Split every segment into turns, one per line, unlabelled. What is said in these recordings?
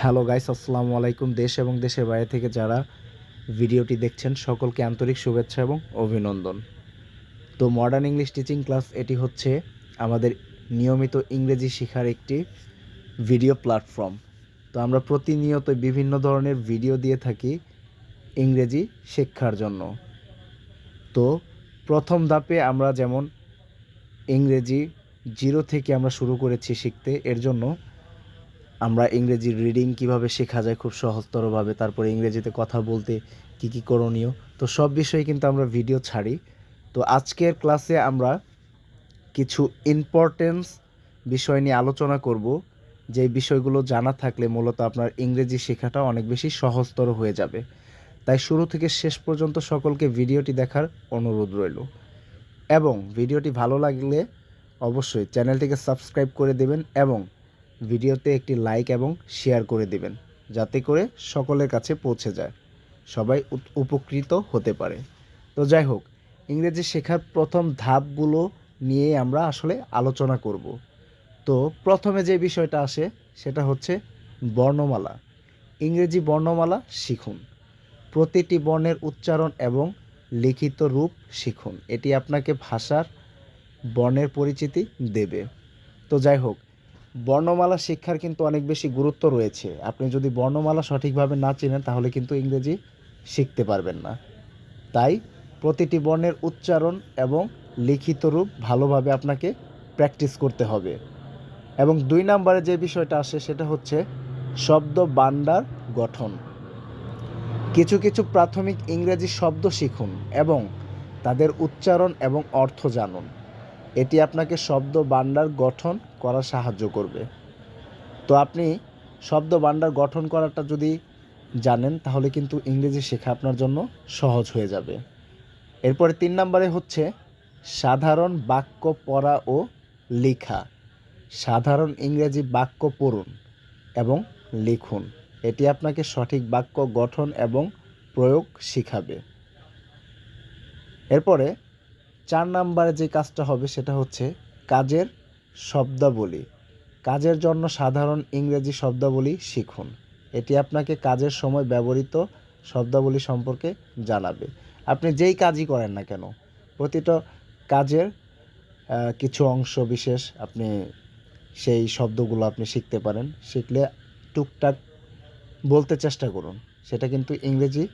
Hello guys, আসসালামু আলাইকুম দেশ এবং দেশের বাইরে থেকে যারা ভিডিওটি দেখছেন, সকলকে আন্তরিক শুভেচ্ছা এবং অভিনন্দন। তো মডার্ন ইংলিশ টিচিং ক্লাস এটি হচ্ছে আমাদের নিয়মিত ইংরেজি শেখার একটি ভিডিও প্ল্যাটফর্ম তো আমরা প্রতিনিয়ত বিভিন্ন ধরনের ভিডিও দিয়ে থাকি ইংরেজি শিক্ষার জন্য। তো প্রথম ধাপে আমরা যেমন ইংরেজি জিরো থেকে আমরা শুরু করেছি শিখতে, এর জন্য আমরা ইংরেজি রিডিং কীভাবে শেখা যায় খুব সহজতরভাবে, তারপরে ইংরেজিতে কথা বলতে কি কি করণীয়, তো সব বিষয়ে কিন্তু আমরা ভিডিও ছাড়ি। তো আজকের ক্লাসে আমরা কিছু ইম্পর্টেন্স বিষয় নিয়ে আলোচনা করব যে বিষয়গুলো জানা থাকলে মূলত আপনার ইংরেজি শেখাটা অনেক বেশি সহজতর হয়ে যাবে। তাই শুরু থেকে শেষ পর্যন্ত সকলকে ভিডিওটি দেখার অনুরোধ রইল। এবং ভিডিওটি ভালো লাগলে অবশ্যই চ্যানেলটিকে সাবস্ক্রাইব করে দেবেন এবং ভিডিওতে একটি লাইক এবং শেয়ার করে দিবেন, যাতে করে সকলের কাছে পৌঁছে যায়। সবাই উপকৃত হতে পারে। তো যাই হোক, ইংরেজি শেখার প্রথম ধাপগুলো নিয়ে আমরা আসলে আলোচনা করব। তো প্রথমে যে বিষয়টা আসে, সেটা হচ্ছে বর্ণমালা। ইংরেজি বর্ণমালা শিখুন। প্রতিটি বর্ণের উচ্চারণ এবং লিখিত রূপ শিখুন। এটি আপনাকে ভাষার বর্ণের পরিচিতি দেবে। তো যাই হোক বর্ণমালা শিক্ষার কিন্তু অনেক বেশি গুরুত্ব রয়েছে। আপনি যদি বর্ণমালা সঠিকভাবে না চেনেন, তাহলে কিন্তু ইংরেজি শিখতে পারবেন না। তাই প্রতিটি বর্ণের উচ্চারণ এবং লিখিত রূপ ভালোভাবে আপনাকে প্র্যাকটিস করতে হবে। এবং দুই নম্বরে যে বিষয়টা আসে, সেটা হচ্ছে শব্দ বান্ডার গঠন। কিছু কিছু প্রাথমিক ইংরেজি শব্দ শিখুন এবং তাদের উচ্চারণ এবং অর্থ জানুন। এটি আপনাকে শব্দ ভাণ্ডার গঠন করা সাহায্য করবে। তো আপনি শব্দ ভাণ্ডার গঠন করাটা যদি জানেন, তাহলে কিন্তু ইংরেজি শেখা আপনার জন্য সহজ হয়ে যাবে। এরপরে তিন নম্বরে হচ্ছে সাধারণ বাক্য পড়া ও লেখা। সাধারণ ইংরেজি বাক্য পড়ুন এবং লিখুন। এটি আপনাকে সঠিক বাক্য গঠন এবং প্রয়োগ শিখাবে। এরপরে চার নাম্বারে যে কাজটা হবে সেটা হচ্ছে কাজের শব্দাবলী। কাজের জন্য সাধারণ ইংরেজি শব্দাবলী শিখুন। এটি আপনাকে কাজের সময় ব্যবহৃত শব্দাবলী সম্পর্কে জানাবে। আপনি যেই কাজই করেন না কেন, প্রতিটা কাজের কিছু অংশ বিশেষ আপনি সেই শব্দগুলো আপনি শিখতে পারেন। শিখলে টুকটাক বলতে চেষ্টা করুন। সেটা কিন্তু ইংরেজি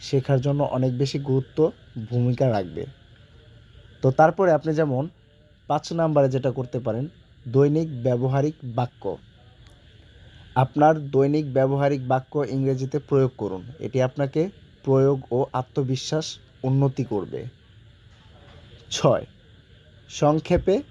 শেখার জন্য অনেক বেশি গুরুত্ব ভূমিকা রাখবে। তো তারপরে আপনি যেমন পাঁচ নাম্বারে যেটা করতে পারেন, দৈনিক ব্যবহারিক বাক্য। আপনার দৈনিক ব্যবহারিক বাক্য ইংরেজিতে প্রয়োগ করুন। এটি আপনাকে প্রয়োগ ও আত্মবিশ্বাস উন্নতি করবে। ছয়, সংক্ষেপে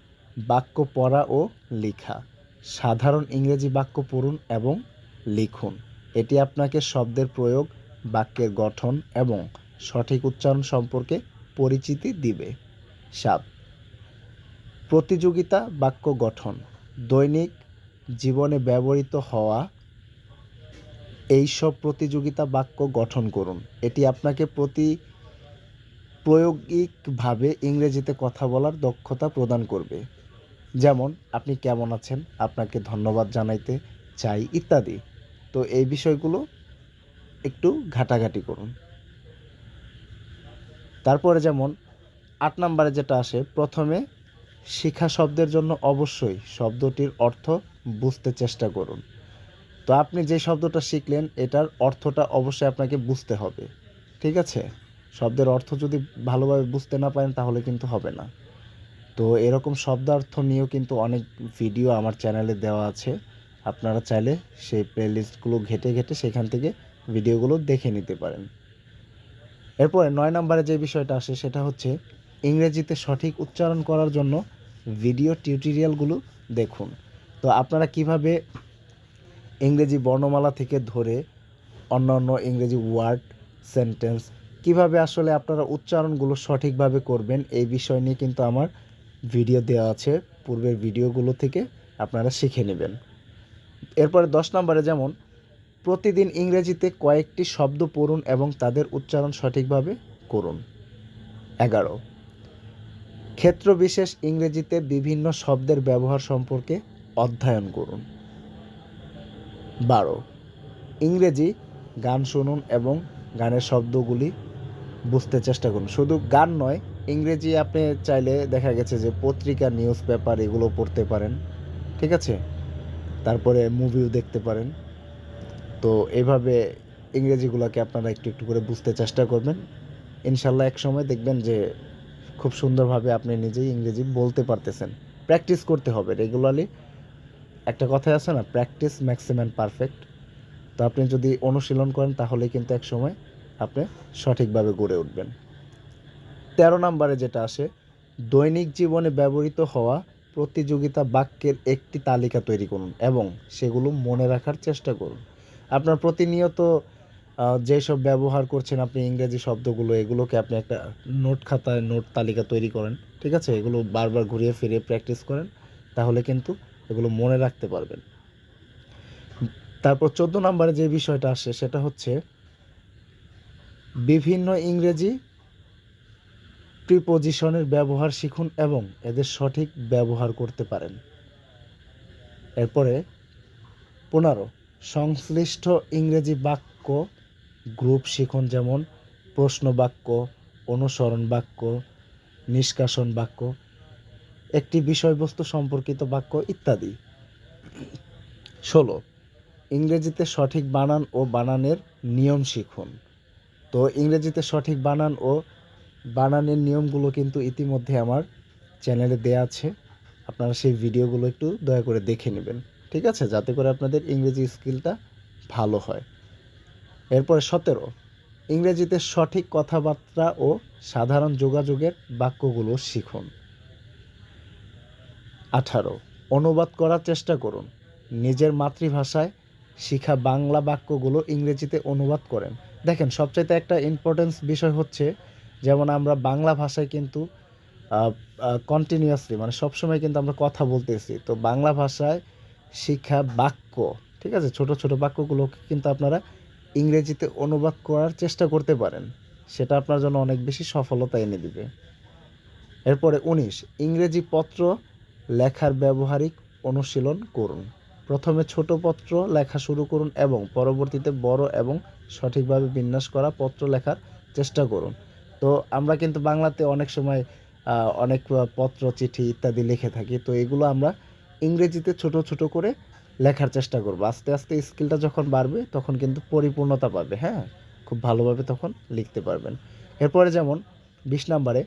বাক্য পড়া ও লেখা। সাধারণ ইংরেজি বাক্য পড়ুন এবং লিখুন। এটি আপনাকে শব্দের প্রয়োগ, বাক্যের গঠন এবং সঠিক উচ্চারণ সম্পর্কে পরিচিতি দিবে। সাত প্রতিযোগিতা, বাক্য গঠন, দৈনিক জীবনে ব্যবহৃত হওয়া এই সব প্রতিযোগিতা, বাক্য গঠন করুন। এটি আপনাকে প্রতি প্রায়োগিকভাবে ইংরেজিতে কথা বলার দক্ষতা প্রদান করবে। যেমন, আপনি কেমন আছেন? আপনাকে ধন্যবাদ জানাইতে চাই, ইত্যাদি। তো এই বিষয়গুলো একটু ঘাটাঘাটি করুন। তারপরে যেমন আট নম্বরে যেটা আসে, প্রথমে শিখা শব্দের জন্য অবশ্যই শব্দটির অর্থ বুঝতে চেষ্টা করুন। তো আপনি যে শব্দটা শিখলেন, এটার অর্থটা অবশ্যই আপনাকে বুঝতে হবে। ঠিক আছে? শব্দের অর্থ যদি ভালোভাবে বুঝতে না পারেন, তাহলে কিন্তু হবে না। তো এরকম শব্দার্থ নিয়েও কিন্তু অনেক ভিডিও আমার চ্যানেলে দেওয়া আছে। আপনারা চাইলে সেই প্লেলিস্টগুলো ঘেটে ঘেটে সেখান থেকে ভিডিওগুলো দেখে নিতে পারেন। এরপরে নয় নম্বরে যে বিষয়টা আসে, সেটা হচ্ছে ইংরেজিতে সঠিক উচ্চারণ করার জন্য ভিডিও টিউটোরিয়ালগুলো দেখুন। তো আপনারা কীভাবে ইংরেজি বর্ণমালা থেকে ধরে অন্যান্য ইংরেজি ওয়ার্ড, সেন্টেন্স, কীভাবে আসলে আপনারা উচ্চারণগুলো সঠিকভাবে করবেন, এই বিষয় নিয়ে কিন্তু আমার ভিডিও দেওয়া আছে। পূর্বের ভিডিওগুলো থেকে আপনারা শিখে নেবেন। এরপরে দশ নম্বরে যেমন, প্রতিদিন ইংরেজিতে কয়েকটি শব্দ পড়ুন এবং তাদের উচ্চারণ সঠিকভাবে করুন। এগারো ক্ষেত্রবিশেষ ইংরেজিতে বিভিন্ন শব্দের ব্যবহার সম্পর্কে অধ্যয়ন করুন। বারো, ইংরেজি গান শুনুন এবং গানের শব্দগুলি বুঝতে চেষ্টা করুন। শুধু গান নয়, ইংরেজি আপনি চাইলে দেখা গেছে যে পত্রিকা, নিউজ পেপার এগুলো পড়তে পারেন, ঠিক আছে? তারপরে মুভিও দেখতে পারেন। তো এভাবে ইংরেজিগুলোকে আপনারা একটু একটু করে বুঝতে চেষ্টা করবেন। ইনশাল্লাহ এক সময় দেখবেন যে খুব সুন্দরভাবে আপনি নিজেই ইংরেজি বলতে পারতেছেন। প্র্যাকটিস করতে হবে রেগুলারলি একটা কথাই আছে না প্র্যাকটিস ম্যাক্সিমাম পারফেক্ট তো আপনি যদি অনুশীলন করেন, তাহলে কিন্তু এক সময় আপনি সঠিকভাবে গড়ে উঠবেন। তেরো নম্বরে যেটা আসে, দৈনিক জীবনে ব্যবহৃত হওয়া প্রতিযোগিতা বাক্যের একটি তালিকা তৈরি করুন এবং সেগুলো মনে রাখার চেষ্টা করুন। আপনার প্রতিনিয়ত যেসব ব্যবহার করছেন আপনি ইংরেজি শব্দগুলো, এগুলোকে আপনি একটা নোট খাতায়, নোট তালিকা তৈরি করেন, ঠিক আছে? এগুলো বারবার ঘুরিয়ে ফিরিয়ে প্র্যাকটিস করেন, তাহলে কিন্তু এগুলো মনে রাখতে পারবেন। তারপর চোদ্দ নম্বরে যে বিষয়টা আসে সেটা হচ্ছে বিভিন্ন ইংরেজি প্রিপোজিশনের ব্যবহার শিখুন এবং এদের সঠিক ব্যবহার করতে পারেন। এরপরে পনেরো, সংশ্লিষ্ট ইংরেজি বাক্য গ্রুপ শিখুন যেমন প্রশ্ন বাক্য, অনুসরণ বাক্য, নিষ্কাশন বাক্য, একটি বিষয়বস্তু সম্পর্কিত বাক্য ইত্যাদি। ষোলো, ইংরেজিতে সঠিক বানান ও বানানের নিয়ম শিখুন। তো ইংরেজিতে সঠিক বানান ও বানানের নিয়মগুলো কিন্তু ইতিমধ্যে আমার চ্যানেলে দেয়া আছে। আপনারা সেই ভিডিওগুলো একটু দয়া করে দেখে নেবেন। ঠিক আছে? যাতে করে আপনাদের ইংরেজি স্কিলটা ভালো হয়। এরপরে সতেরো। ইংরেজিতে সঠিক কথাবার্তা ও সাধারণ যোগাযোগের বাক্যগুলো শিখুন। আঠারো। অনুবাদ করার চেষ্টা করুন। নিজের মাতৃভাষায় শিখা বাংলা বাক্যগুলো ইংরেজিতে অনুবাদ করেন। দেখেন, সবচাইতে একটা ইম্পর্টেন্স বিষয় হচ্ছে, যেমন আমরা বাংলা ভাষায় কিন্তু কন্টিনিউয়াসলি মানে সবসময় কিন্তু আমরা কথা বলতেছি। তো বাংলা ভাষায় শিক্ষা বাক্য, ঠিক আছে? ছোট ছোট বাক্যগুলোকে কিন্তু আপনারা ইংরেজিতে অনুবাদ করার চেষ্টা করতে পারেন। সেটা আপনার জন্য অনেক বেশি সফলতা এনে দিবে। এরপরে উনিশ, ইংরেজি পত্র লেখার ব্যবহারিক অনুশীলন করুন। প্রথমে ছোট পত্র লেখা শুরু করুন এবং পরবর্তীতে বড় এবং সঠিকভাবে বিন্যাস করা পত্র লেখার চেষ্টা করুন। তো আমরা কিন্তু বাংলাতে অনেক সময় অনেক পত্র, চিঠি ইত্যাদি লিখে থাকি। তো এগুলো আমরা ইংরেজিতে ছোট ছোট করে লেখার চেষ্টা করব। আস্তে আস্তে স্কিলটা যখন বাড়বে, তখন কিন্তু পরিপূর্ণতা পাবে হ্যাঁ? খুব ভালোভাবে তখন লিখতে পারবেন। এরপরে যেমন বিশ নম্বরে,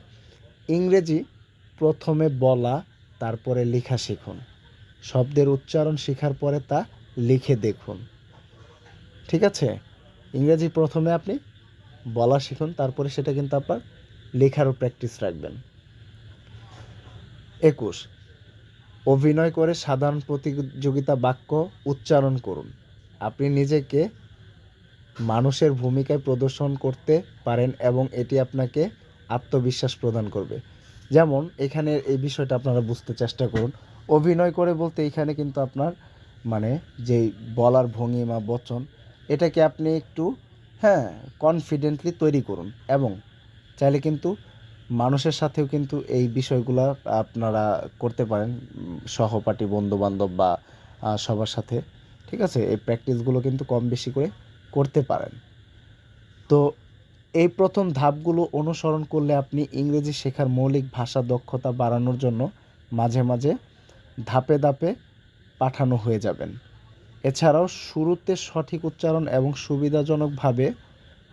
ইংরেজি প্রথমে বলা, তারপরে লেখা শিখুন। শব্দের উচ্চারণ শেখার পরে তা লিখে দেখুন। ঠিক আছে? ইংরেজি প্রথমে আপনি বলা শিখুন, তারপরে সেটা কিন্তু আপনার লেখারও প্র্যাকটিস রাখবেন। একুশ অভিনয় করে সাধারণ প্রতিযোগিতা বাক্য উচ্চারণ করুন। আপনি নিজেকে মানুষের ভূমিকায় প্রদর্শন করতে পারেন এবং এটি আপনাকে আত্মবিশ্বাস প্রদান করবে। যেমন, এখানে এই বিষয়টা আপনারা বুঝতে চেষ্টা করুন। অভিনয় করে বলতে এখানে কিন্তু আপনার মানে যেই বলার ভঙ্গিমা, বচন, এটাকে আপনি একটু হ্যাঁ কনফিডেন্টলি তৈরি করুন এবং চাইলে কিন্তু মানুষের সাথেও কিন্তু এই বিষয়গুলো আপনারা করতে পারেন, সহপাঠী বন্ধু বান্ধব বা সবার সাথে, ঠিক আছে? এই প্র্যাকটিসগুলো কিন্তু কম বেশি করে করতে পারেন। তো এই প্রথম ধাপগুলো অনুসরণ করলে আপনি ইংরেজি শেখার মৌলিক ভাষা দক্ষতা বাড়ানোর জন্য মাঝে মাঝে ধাপে ধাপে পাঠানো হয়ে যাবেন। এছাড়াও শুরুতে সঠিক উচ্চারণ এবং সুবিধাজনকভাবে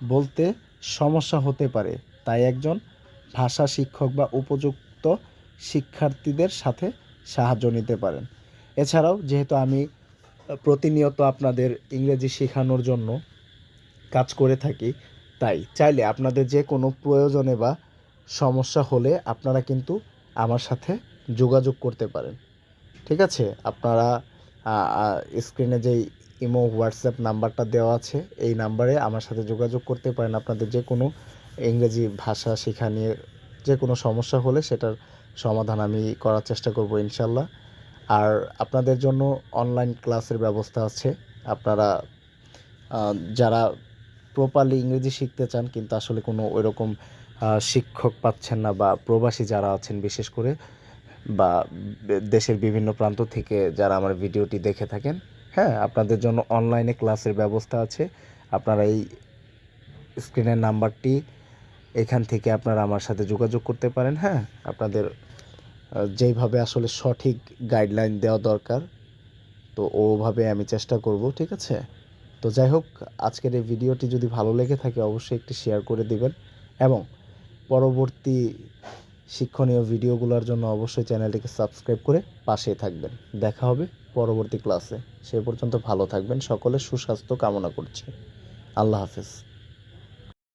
বলতে সমস্যা হতে পারে। তাই একজন ভাষা শিক্ষক বা উপযুক্ত শিক্ষার্থীদের সাথে সাহায্য নিতে পারেন। এছাড়াও যেহেতু আমি প্রতিনিয়ত আপনাদের ইংরেজি শেখানোর জন্য কাজ করে থাকি, তাই চাইলে আপনাদের যে কোনো প্রয়োজনে বা সমস্যা হলে আপনারা কিন্তু আমার সাথে যোগাযোগ করতে পারেন। ঠিক আছে? আপনারা স্ক্রিনে যেই ইমো, হোয়াটসঅ্যাপ নাম্বারটা দেওয়া আছে, এই নাম্বারে আমার সাথে যোগাযোগ করতে পারেন। আপনাদের যে কোনো ইংরেজি ভাষা শেখা নিয়ে যে কোনো সমস্যা হলে সেটার সমাধান আমি করার চেষ্টা করব ইনশাল্লাহ। আর আপনাদের জন্য অনলাইন ক্লাসের ব্যবস্থা আছে। আপনারা যারা প্রপারলি ইংরেজি শিখতে চান কিন্তু আসলে কোনো ওইরকম শিক্ষক পাচ্ছেন না বা প্রবাসী যারা আছেন বিশেষ করে বা দেশের বিভিন্ন প্রান্ত থেকে যারা আমার ভিডিওটি দেখে থাকেন হ্যাঁ আপনাদের জন্য অনলাইনে ক্লাসের ব্যবস্থা আছে। আপনারা এই স্ক্রিনের নাম্বারটি এখান থেকে আপনারা আমার সাথে যোগাযোগ করতে পারেন হ্যাঁ? আপনাদের যেইভাবে আসলে সঠিক গাইডলাইন দেওয়া দরকার, তো ওভাবে আমি চেষ্টা করব, ঠিক আছে? তো যাই হোক, আজকের এই ভিডিওটি যদি ভালো লেগে থাকে, অবশ্যই একটি শেয়ার করে দিবেন এবং পরবর্তী শিক্ষণীয় ভিডিওগুলোর জন্য অবশ্যই চ্যানেলটিকে সাবস্ক্রাইব করে পাশেই থাকবেন। দেখা হবে পরবর্তী ক্লাসে সে পর্যন্ত ভালো থাকবেন। সকলে সুস্বাস্থ্য কামনা করছি। আল্লাহ হাফেজ।